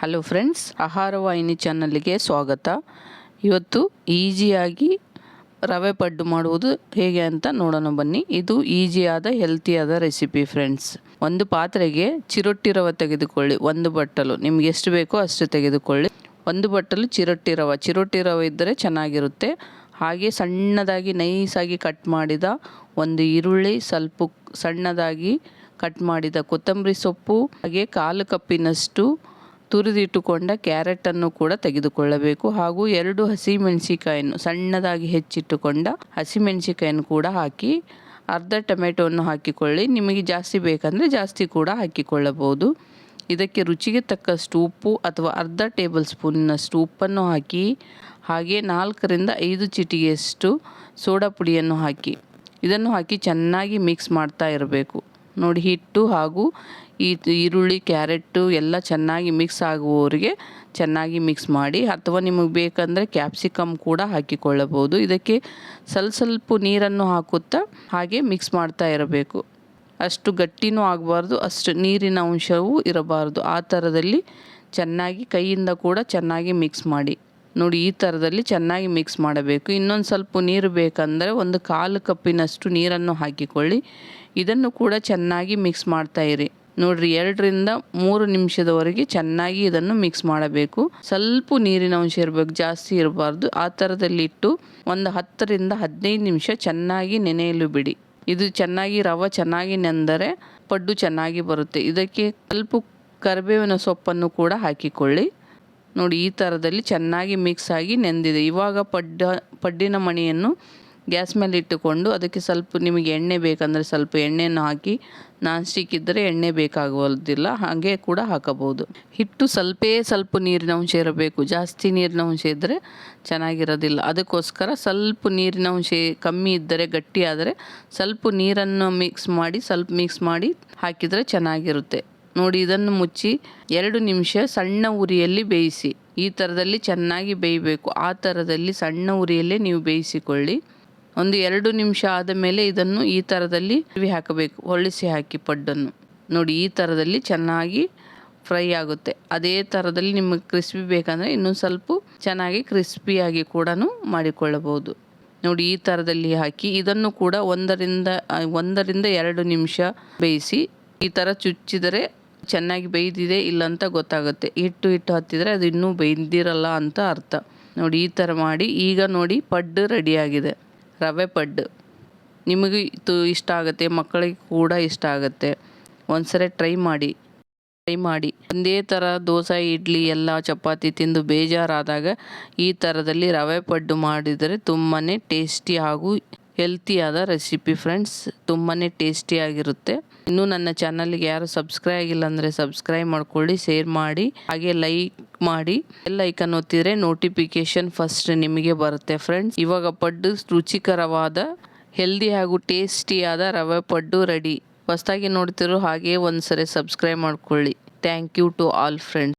Hello friends ಆಹಾರ ವಾಹಿನಿ ಚಾನಲ್ಗೆ ಸ್ವಾಗತ. ಇವತ್ತು ಈಸಿಯಾಗಿ ರವೆ ಪಡ್ಡು ಮಾಡುವುದು ಹೇಗೆ ಅಂತ ನೋಡೋಣ ಬನ್ನಿ. ಇದು ಈಸಿಯಾದ ಹೆಲ್ತಿಯಾದ ರೆಸಿಪಿ ಫ್ರೆಂಡ್ಸ್ ಒಂದು ಪಾತ್ರೆಗೆ ಚಿರೊಟ್ಟಿ ರವೆ ತೆಗೆದುಕೊಳ್ಳಿ. ಒಂದು ಬಟ್ಟಲು. ನಿಮ್ಗೆ ಎಷ್ಟು ಬೇಕೋ ಅಷ್ಟು ತೆಗೆದುಕೊಳ್ಳಿ. ಒಂದು ಬಟ್ಟಲು ಚಿರೊಟ್ಟಿ ರವೆ. ಚಿರೊಟ್ಟಿ ರವೆ ಇದ್ದರೆ ಚೆನ್ನಾಗಿರುತ್ತೆ. ಹಾಗೆ ಸಣ್ಣದಾಗಿ ನೈಸಾಗಿ ಕಟ್ ಮಾಡಿದ ಒಂದು ಈರುಳ್ಳಿ, ಸ್ವಲ್ಪ ಸಣ್ಣದಾಗಿ ಕಟ್ ಮಾಡಿದ ಕೊತ್ತಂಬರಿ ಸೊಪ್ಪು, ಹಾಗೆ ಕಾಲು ಕಪ್ಪಿನಷ್ಟು ತುರಿದಿಟ್ಟುಕೊಂಡ ಕ್ಯಾರೆಟನ್ನು ಕೂಡ ತೆಗೆದುಕೊಳ್ಳಬೇಕು. ಹಾಗೂ ಎರಡು ಹಸಿಮೆಣಸಿಕಾಯನ್ನು ಸಣ್ಣದಾಗಿ ಹೆಚ್ಚಿಟ್ಟುಕೊಂಡ ಹಸಿಮೆಣಸಿಕಾಯನ್ನು ಕೂಡ ಹಾಕಿ, ಅರ್ಧ ಟೊಮೆಟೊವನ್ನು ಹಾಕಿಕೊಳ್ಳಿ. ನಿಮಗೆ ಜಾಸ್ತಿ ಬೇಕಂದರೆ ಜಾಸ್ತಿ ಕೂಡ ಹಾಕಿಕೊಳ್ಳಬಹುದು. ಇದಕ್ಕೆ ರುಚಿಗೆ ತಕ್ಕಷ್ಟು ಉಪ್ಪು ಅಥವಾ ಅರ್ಧ ಟೇಬಲ್ ಸ್ಪೂನಿನಷ್ಟು ಉಪ್ಪನ್ನು ಹಾಕಿ, ಹಾಗೆ ನಾಲ್ಕರಿಂದ ಐದು ಚಿಟಿಗೆಯಷ್ಟು ಸೋಡಾ ಪುಡಿಯನ್ನು ಹಾಕಿ. ಇದನ್ನು ಹಾಕಿ ಚೆನ್ನಾಗಿ ಮಿಕ್ಸ್ ಮಾಡ್ತಾ ಇರಬೇಕು. ನೋಡಿ ಹಿಟ್ಟು ಹಾಗೂ ಈ ಈರುಳ್ಳಿ, ಕ್ಯಾರೆಟ್ಟು ಎಲ್ಲ ಚೆನ್ನಾಗಿ ಮಿಕ್ಸ್ ಆಗುವವರೆಗೆ ಚೆನ್ನಾಗಿ ಮಿಕ್ಸ್ ಮಾಡಿ ಅಥವಾ ನಿಮಗೆ ಬೇಕಂದರೆ ಕ್ಯಾಪ್ಸಿಕಮ್ ಕೂಡ ಹಾಕಿಕೊಳ್ಳಬಹುದು. ಇದಕ್ಕೆ ಸ್ವಲ್ಪ ಸ್ವಲ್ಪ ನೀರನ್ನು ಹಾಕುತ್ತಾ ಹಾಗೆ ಮಿಕ್ಸ್ ಮಾಡ್ತಾ ಇರಬೇಕು. ಅಷ್ಟು ಗಟ್ಟಿನೂ ಆಗಬಾರ್ದು, ಅಷ್ಟು ನೀರಿನ ಅಂಶವೂ ಇರಬಾರ್ದು. ಆ ಥರದಲ್ಲಿ ಚೆನ್ನಾಗಿ ಕೈಯಿಂದ ಕೂಡ ಚೆನ್ನಾಗಿ ಮಿಕ್ಸ್ ಮಾಡಿ. ನೋಡಿ, ಈ ಥರದಲ್ಲಿ ಚೆನ್ನಾಗಿ ಮಿಕ್ಸ್ ಮಾಡಬೇಕು. ಇನ್ನೊಂದು ಸ್ವಲ್ಪ ನೀರು ಬೇಕಂದರೆ ಒಂದು ಕಾಲು ಕಪ್ಪಿನಷ್ಟು ನೀರನ್ನು ಹಾಕಿಕೊಳ್ಳಿ. ಇದನ್ನು ಕೂಡ ಚೆನ್ನಾಗಿ ಮಿಕ್ಸ್ ಮಾಡ್ತಾಯಿರಿ ನೋಡ್ರಿ, ಎರಡರಿಂದ ಮೂರು ನಿಮಿಷದವರೆಗೆ ಚೆನ್ನಾಗಿ ಇದನ್ನು ಮಿಕ್ಸ್ ಮಾಡಬೇಕು. ಸ್ವಲ್ಪ ನೀರಿನ ಅಂಶ ಇರಬೇಕು, ಜಾಸ್ತಿ ಇರಬಾರ್ದು. ಆ ಥರದಲ್ಲಿಟ್ಟು ಒಂದು ಹತ್ತರಿಂದ ಹದಿನೈದು ನಿಮಿಷ ಚೆನ್ನಾಗಿ ನೆನೆಯಲು ಬಿಡಿ. ಇದು ಚೆನ್ನಾಗಿ, ರವೆ ಚೆನ್ನಾಗಿ ನೆಂದರೆ ಪಡ್ಡು ಚೆನ್ನಾಗಿ ಬರುತ್ತೆ. ಇದಕ್ಕೆ ಸ್ವಲ್ಪ ಕರಿಬೇವಿನ ಸೊಪ್ಪನ್ನು ಕೂಡ ಹಾಕಿಕೊಳ್ಳಿ. ನೋಡಿ, ಈ ಥರದಲ್ಲಿ ಚೆನ್ನಾಗಿ ಮಿಕ್ಸ್ ಆಗಿ ನೆಂದಿದೆ. ಇವಾಗ ಪಡ್ಡ, ಪಡ್ಡಿನ ಮಣಿಯನ್ನು ಗ್ಯಾಸ್ ಮೇಲೆ ಇಟ್ಟುಕೊಂಡು ಅದಕ್ಕೆ ಸ್ವಲ್ಪ ನಿಮಗೆ ಎಣ್ಣೆ ಬೇಕಂದರೆ ಸ್ವಲ್ಪ ಎಣ್ಣೆಯನ್ನು ಹಾಕಿ ನಾನ್ ಸ್ಟಿಕ್ ಇದ್ದರೆ ಎಣ್ಣೆ ಬೇಕಾಗುವುದಿಲ್ಲ, ಹಾಗೆ ಕೂಡ ಹಾಕಬಹುದು. ಹಿಟ್ಟು ಸ್ವಲ್ಪೇ ಸ್ವಲ್ಪ ನೀರಿನ ಅಂಶ ಇರಬೇಕು. ಜಾಸ್ತಿ ನೀರಿನ ಅಂಶ ಇದ್ದರೆ ಚೆನ್ನಾಗಿರೋದಿಲ್ಲ. ಅದಕ್ಕೋಸ್ಕರ ಸ್ವಲ್ಪ ನೀರಿನ ಅಂಶ ಕಮ್ಮಿ ಇದ್ದರೆ, ಗಟ್ಟಿಯಾದರೆ ಸ್ವಲ್ಪ ನೀರನ್ನು ಮಿಕ್ಸ್ ಮಾಡಿ, ಸ್ವಲ್ಪ ಮಿಕ್ಸ್ ಮಾಡಿ ಹಾಕಿದರೆ ಚೆನ್ನಾಗಿರುತ್ತೆ. ನೋಡಿ ಇದನ್ನು ಮುಚ್ಚಿ ಎರಡು ನಿಮಿಷ ಸಣ್ಣ ಉರಿಯಲ್ಲಿ ಬೇಯಿಸಿ. ಈ ಥರದಲ್ಲಿ ಚೆನ್ನಾಗಿ ಬೇಯಬೇಕು. ಆ ಥರದಲ್ಲಿ ಸಣ್ಣ ಉರಿಯಲ್ಲೇ ನೀವು ಬೇಯಿಸಿಕೊಳ್ಳಿ. ಒಂದು ಎರಡು ನಿಮಿಷ ಆದ ಮೇಲೆ ಇದನ್ನು ಈ ಥರದಲ್ಲಿ ಹಾಕಬೇಕು. ಹೊಳಿಸಿ ಹಾಕಿ ಪಡ್ಡನ್ನು. ನೋಡಿ ಈ ಥರದಲ್ಲಿ ಚೆನ್ನಾಗಿ ಫ್ರೈ ಆಗುತ್ತೆ. ಅದೇ ಥರದಲ್ಲಿ ನಿಮಗೆ ಕ್ರಿಸ್ಪಿ ಬೇಕಂದರೆ ಇನ್ನೂ ಸ್ವಲ್ಪ ಚೆನ್ನಾಗಿ ಕ್ರಿಸ್ಪಿಯಾಗಿ ಕೂಡ ಮಾಡಿಕೊಳ್ಳಬಹುದು. ನೋಡಿ ಈ ಥರದಲ್ಲಿ ಹಾಕಿ ಇದನ್ನು ಕೂಡ ಒಂದರಿಂದ ಒಂದರಿಂದ ಎರಡು ನಿಮಿಷ ಬೇಯಿಸಿ ಈ ಥರ ಚುಚ್ಚಿದರೆ ಚೆನ್ನಾಗಿ ಬೇಯ್ದಿದೆ ಇಲ್ಲ ಅಂತ ಗೊತ್ತಾಗುತ್ತೆ. ಹಿಟ್ಟು ಹಿಟ್ಟು ಹತ್ತಿದರೆ ಅದು ಇನ್ನೂ ಬೇಯ್ದಿರಲ್ಲ ಅಂತ ಅರ್ಥ. ನೋಡಿ, ಈ ಥರ ಮಾಡಿ, ಈಗ ನೋಡಿ ಪಡ್ಡು ರೆಡಿಯಾಗಿದೆ. ರವೆ ಪಡ್ಡು. ನಿಮಗೂ ಇದು ಇಷ್ಟ ಆಗುತ್ತೆ, ಮಕ್ಕಳಿಗೆ ಕೂಡ ಇಷ್ಟ ಆಗುತ್ತೆ. ಒಂದ್ಸರಿ ಟ್ರೈ ಮಾಡಿ. ಟ್ರೈ ಮಾಡಿ. ಒಂದೇ ಥರ ದೋಸೆ, ಇಡ್ಲಿ, ಎಲ್ಲ ಚಪಾತಿ ತಿಂದು ಬೇಜಾರಾದಾಗ ಈ ಥರದಲ್ಲಿ ರವೆ ಪಡ್ಡು ಮಾಡಿದರೆ ತುಂಬಾ ಟೇಸ್ಟಿ ಹಾಗೂ ಹೆಲ್ತಿಯಾದ ರೆಸಿಪಿ ಫ್ರೆಂಡ್ಸ್ ತುಂಬಾ ಟೇಸ್ಟಿಯಾಗಿರುತ್ತೆ ಇನ್ನೂ ನನ್ನ ಚಾನಲ್ಗೆ ಯಾರು ಸಬ್ಸ್ಕ್ರೈಬ್ ಆಗಿಲ್ಲ ಅಂದರೆ ಸಬ್ಸ್ಕ್ರೈಬ್ ಮಾಡ್ಕೊಳ್ಳಿ ಶೇರ್ ಮಾಡಿ, ಹಾಗೆ ಲೈಕ್ ಮಾಡಿ. ಎಲ್ಲ ಐಕನ್ ಒತ್ತಿದರೆ ನೋಟಿಫಿಕೇಶನ್ ಫಸ್ಟ್ ನಿಮಗೆ ಬರುತ್ತೆ ಫ್ರೆಂಡ್ಸ್ ಇವಾಗ ಪಡ್ಡು ರುಚಿಕರವಾದ ಹೆಲ್ದಿ ಹಾಗೂ ಟೇಸ್ಟಿಯಾದ ರವೆ ಪಡ್ಡು ರೆಡಿ ಹೊಸದಾಗಿ ನೋಡ್ತಿರೋ ಹಾಗೆ ಒಂದ್ಸರಿ ಸಬ್ಸ್ಕ್ರೈಬ್ ಮಾಡ್ಕೊಳ್ಳಿ. Thank you to all friends